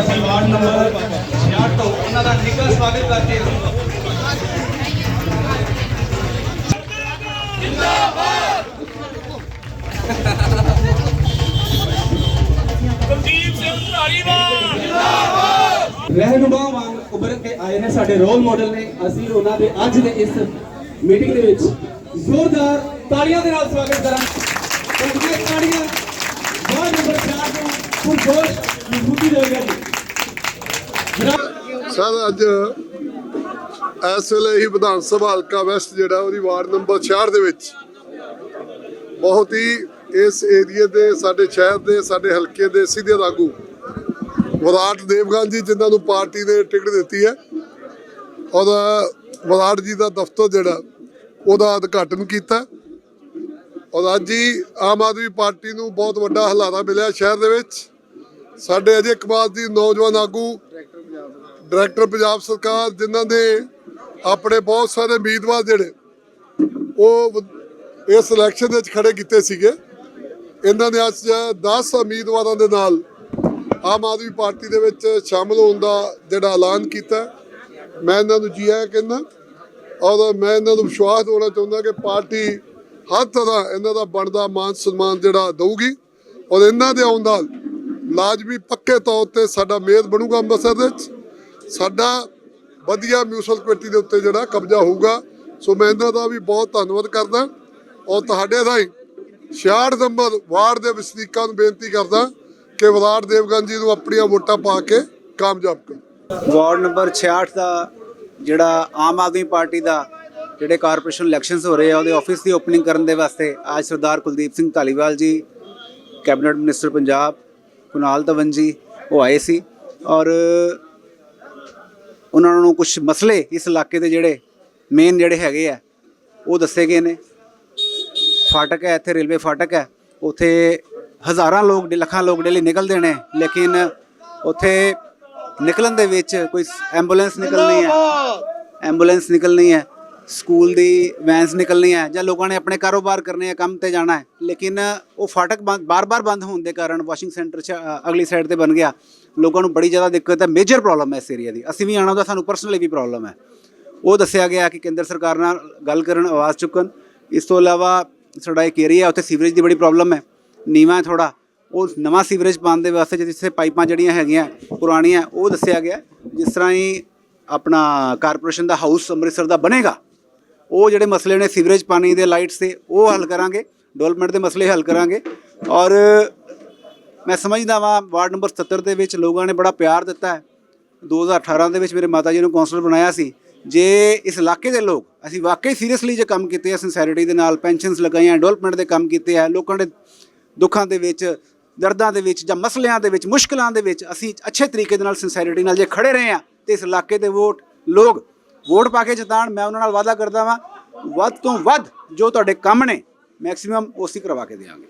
ਅਸੀਂ ward number 66 ਤੋਂ ਉਹਨਾਂ ਦਾ ਨਿੱਘਾ ਸਵਾਗਤ ਕਰਦੇ ਹਾਂ ਰਹਿਨੁਮਾ ਵਾਂਗ ਉਭਰ ਕੇ ਆਏ ਨੇ ਸਾਡੇ ਰੋਲ ਮਾਡਲ ਨੇ। ਅਸੀਂ ਉਹਨਾਂ ਦੇ ਅੱਜ ਦੇ ਇਸ ਮੀਟਿੰਗ ਦੇ ਵਿੱਚ ਜ਼ੋਰਦਾਰ ਤਾੜੀਆਂ ਦੇ ਨਾਲ ਸਵਾਗਤ ਕਰਾਂ ਕਿਉਂਕਿ ਤਾੜੀਆਂ ਵਾਰਡ ਨੰਬਰ 4 ਨੂੰ ਪੁਰਜੋਸ਼ ਮਜ਼ਬੂਤੀ ਦੇਵੇਗਾ ਜੀ ਸਰ, ਅੱਜ ਇਸ ਵੇਲੇ ਹੀ ਵਿਧਾਨ ਸਭਾ ਹਲਕਾ ਵੈਸਟ ਜਿਹੜਾ ਉਹਦੀ ਵਾਰਡ ਨੰਬਰ 66 ਦੇ ਵਿੱਚ ਬਹੁਤ ਹੀ ਇਸ ਏਰੀਏ ਦੇ, ਸਾਡੇ ਸ਼ਹਿਰ ਦੇ, ਸਾਡੇ ਹਲਕੇ ਦੇ ਸਿੱਧੇ ਆਗੂ ਵਿਰਾਟ ਦੇਵਗਨ ਜੀ ਜਿਨ੍ਹਾਂ ਨੂੰ ਪਾਰਟੀ ਨੇ ਟਿਕਟ ਦਿੱਤੀ ਹੈ। ਔਰ ਵਿਰਾਟ ਜੀ ਦਾ ਦਫ਼ਤਰ ਜਿਹੜਾ, ਉਹਦਾ ਉਦਘਾਟਨ ਕੀਤਾ। ਔਰ ਅੱਜ ਹੀ ਆਮ ਆਦਮੀ ਪਾਰਟੀ ਨੂੰ ਬਹੁਤ ਵੱਡਾ ਹਲਾਰਾ ਮਿਲਿਆ ਸ਼ਹਿਰ ਦੇ ਵਿੱਚ। ਸਾਡੇ ਅਜੇ ਕੁਮਾਰ ਦੀ ਨੌਜਵਾਨ ਆਗੂ, ਡਾਇਰੈਕਟਰ ਪੰਜਾਬ ਸਰਕਾਰ, ਜਿਨ੍ਹਾਂ ਨੇ ਆਪਣੇ ਬਹੁਤ ਸਾਰੇ ਉਮੀਦਵਾਰ ਜਿਹੜੇ, ਉਹ ਇਸ ਇਲੈਕਸ਼ਨ ਵਿੱਚ ਖੜੇ ਕੀਤੇ ਸੀਗੇ। ਇਹਨਾਂ ਨੇ ਅੱਜ 10 ਉਮੀਦਵਾਰਾਂ ਦੇ ਨਾਲ ਆਮ ਆਦਮੀ ਪਾਰਟੀ ਦੇ ਵਿੱਚ ਸ਼ਾਮਲ ਹੋਣ ਦਾ ਜਿਹੜਾ ਐਲਾਨ ਕੀਤਾ। ਮੈਂ ਇਹਨਾਂ ਨੂੰ ਜੀ ਆਇਆਂ ਕਹਿੰਦਾ ਔਰ ਮੈਂ ਇਹਨਾਂ ਨੂੰ ਵਿਸ਼ਵਾਸ ਦਿਵਾਉਣਾ ਚਾਹੁੰਦਾ ਕਿ ਪਾਰਟੀ ਹਰ ਤਰ੍ਹਾਂ ਇਹਨਾਂ ਦਾ ਬਣਦਾ ਮਾਨ ਸਨਮਾਨ ਜਿਹੜਾ ਦਊਗੀ ਔਰ ਇਹਨਾਂ ਦੇ ਆਉਣ ਦਾ ਲਾਜ਼ਮੀ ਪੱਕੇ ਤੌਰ ਤੇ ਸਾਡਾ ਮੇਅਰ ਬਣੂਗਾ ਅੰਮ੍ਰਿਤਸਰ ਦੇ ਵਿੱਚ। ਸਾਡਾ ਵਧੀਆ ਮਿਊਨਿਸਪਲ ਕਮੇਟੀ ਦੇ ਉੱਤੇ ਜਿਹੜਾ ਕਬਜ਼ਾ ਹੋਊਗਾ। ਸੋ ਮੈਂ ਇਹਨਾਂ ਦਾ ਵੀ ਬਹੁਤ ਧੰਨਵਾਦ ਕਰਦਾ ਔਰ ਤੁਹਾਡੇ ਰਾਹੀਂ 66 ਨੰਬਰ ਵਾਰਡ ਦੇ ਵਸਨੀਕਾਂ ਨੂੰ ਬੇਨਤੀ ਕਰਦਾ ਕਿ ਵਿਰਾਟ ਦੇਵਗਨ ਜੀ ਨੂੰ ਆਪਣੀਆਂ ਵੋਟਾਂ ਪਾ ਕੇ ਕਾਮਯਾਬ ਕਰੋ। ਵਾਰਡ ਨੰਬਰ 66 ਦਾ ਜਿਹੜਾ ਆਮ ਆਦਮੀ ਪਾਰਟੀ ਦਾ ਜਿਹੜੇ ਕਾਰਪੋਰੇਸ਼ਨ ਇਲੈਕਸ਼ਨਸ ਹੋ ਰਹੇ ਆ ਉਹਦੇ ਆਫਿਸ ਦੀ ਓਪਨਿੰਗ ਕਰਨ ਦੇ ਵਾਸਤੇ ਅੱਜ ਸਰਦਾਰ ਕੁਲਦੀਪ ਸਿੰਘ ਧਾਲੀਵਾਲ ਜੀ ਕੈਬਨਿਟ ਮਿਨਿਸਟਰ ਪੰਜਾਬ ਕੁਨਾਲ ਤਵਨ ਜੀ ਉਹ ਆਏ ਸੀ ਔਰ ਉਹਨਾਂ ਨੂੰ ਕੁਝ ਮਸਲੇ ਇਸ ਇਲਾਕੇ ਦੇ ਜਿਹੜੇ ਮੇਨ ਜਿਹੜੇ ਹੈਗੇ ਆ ਉਹ ਦੱਸੇ ਗਏ ਨੇ। ਫਾਟਕ ਹੈ ਇੱਥੇ ਰੇਲਵੇ ਫਾਟਕ ਹੈ ਉੱਥੇ ਹਜ਼ਾਰਾਂ ਲੋਕ ਲੱਖਾਂ ਲੋਕ ਡੇਲੀ ਨਿਕਲਦੇ ਨੇ ਲੇਕਿਨ ਉੱਥੇ ਨਿਕਲਣ ਦੇ ਵਿੱਚ ਕੋਈ ਐਂਬੂਲੈਂਸ ਨਿਕਲਣੀ ਹੈ ਐਂਬੂਲੈਂਸ ਨਿਕਲਣੀ ਹੈ। ਸਕੂਲ ਦੀ ਵੈਨਸ ਨਿਕਲਣੀ ਹੈ ਜਾਂ ਲੋਕਾਂ ਨੇ ਆਪਣੇ ਕਾਰੋਬਾਰ ਕਰਨੇ ਆ ਕੰਮ ਤੇ ਜਾਣਾ ਹੈ, ਲੇਕਿਨ ਉਹ ਫਾਟਕ ਬਾਰ-ਬਾਰ ਬੰਦ ਹੋਣ ਦੇ ਕਾਰਨ ਵਾਸ਼ਿੰਗ ਸੈਂਟਰ ਚ ਅਗਲੀ ਸਾਈਡ ਤੇ ਬਣ ਗਿਆ। ਲੋਕਾਂ ਨੂੰ ਬੜੀ ਜ਼ਿਆਦਾ ਦਿੱਕਤ ਹੈ ਮੇਜਰ ਪ੍ਰੋਬਲਮ ਹੈ ਇਸ ਏਰੀਆ ਦੀ। ਅਸੀਂ ਵੀ ਆਣਾ ਉਹਦਾ ਸਾਨੂੰ ਪਰਸਨਲੀ ਵੀ ਪ੍ਰੋਬਲਮ ਹੈ। ਉਹ ਦੱਸਿਆ ਗਿਆ ਕਿ ਕੇਂਦਰ ਸਰਕਾਰ ਨਾਲ ਗੱਲ ਕਰਨ ਆਵਾਜ਼ ਚੁੱਕਣ। ਇਸ ਤੋਂ ਇਲਾਵਾ ਸਾਡਾ ਇੱਕ ਏਰੀਆ ਉੱਥੇ ਸੀਵਰੇਜ ਦੀ ਬੜੀ ਪ੍ਰੋਬਲਮ ਹੈ। ਨੀਵਾਂ ਥੋੜਾ ਉਹ ਨਵਾਂ ਸੀਵਰੇਜ ਪਾਉਣ ਦੇ ਵਾਸਤੇ ਜਿੱਥੇ ਪਾਈਪਾਂ ਜਿਹੜੀਆਂ ਹੈਗੀਆਂ, ਪੁਰਾਣੀਆਂ, ਉਹ ਦੱਸਿਆ ਗਿਆ। ਜਿਸ ਤਰ੍ਹਾਂ ਹੀ ਆਪਣਾ ਕਾਰਪੋਰੇਸ਼ਨ ਦਾ ਹਾਊਸ ਅੰਮ੍ਰਿਤਸਰ ਦਾ ਬਣੇਗਾ ਉਹ ਜਿਹੜੇ ਮਸਲੇ ਨੇ ਸੀਵਰੇਜ ਪਾਣੀ ਦੇ ਲਾਈਟਸ ਦੇ, ਉਹ ਹੱਲ ਕਰਾਂਗੇ ਡਿਵੈਲਪਮੈਂਟ ਦੇ ਮਸਲੇ ਹੱਲ ਕਰਾਂਗੇ। ਔਰ ਮੈਂ ਸਮਝਦਾ ਵਾਂ, ਵਾਰਡ ਨੰਬਰ 77 ਦੇ ਵਿੱਚ ਲੋਕਾਂ ਨੇ ਬੜਾ ਪਿਆਰ ਦਿੱਤਾ ਹੈ। 2018 ਦੇ ਵਿੱਚ ਮੇਰੇ ਮਾਤਾ ਜੀ ਨੂੰ ਕੌਂਸਲਰ ਬਣਾਇਆ ਸੀ। ਜੇ ਇਸ ਇਲਾਕੇ ਦੇ ਲੋਕ, ਅਸੀਂ ਵਾਕਈ ਸੀਰੀਅਸਲੀ ਜੇ ਕੰਮ ਕੀਤੇ ਆ ਸਿੰਸੈਰਿਟੀ ਦੇ ਨਾਲ ਪੈਨਸ਼ਨਸ ਲਗਾਈਆਂ ਡਿਵੈਲਪਮੈਂਟ ਦੇ ਕੰਮ ਕੀਤੇ ਆ, ਲੋਕਾਂ ਦੇ ਦੁੱਖਾਂ ਦੇ ਵਿੱਚ, ਦਰਦਾਂ ਦੇ ਵਿੱਚ ਜਾਂ ਮਸਲਿਆਂ ਦੇ ਵਿੱਚ, ਮੁਸ਼ਕਲਾਂ ਦੇ ਵਿੱਚ ਅਸੀਂ ਅੱਛੇ ਤਰੀਕੇ ਦੇ ਨਾਲ ਸਿੰਸੈਰਿਟੀ ਨਾਲ ਜੇ ਖੜੇ ਰਹੇ ਆ, ਤੇ ਇਸ ਇਲਾਕੇ ਦੇ ਵੋਟ ਲੋਕ ਵੋਟ ਪਾ ਕੇ ਜਿਤਾਣ ਮੈਂ ਉਹਨਾਂ ਨਾਲ ਵਾਅਦਾ ਕਰਦਾ ਵਾਂ, ਵੱਧ ਤੋਂ ਵੱਧ ਜੋ ਤੁਹਾਡੇ ਕੰਮ ਨੇ ਮੈਕਸਿਮਮ ਉਸੇ ਕਰਵਾ ਕੇ ਦੇਵਾਂਗੇ।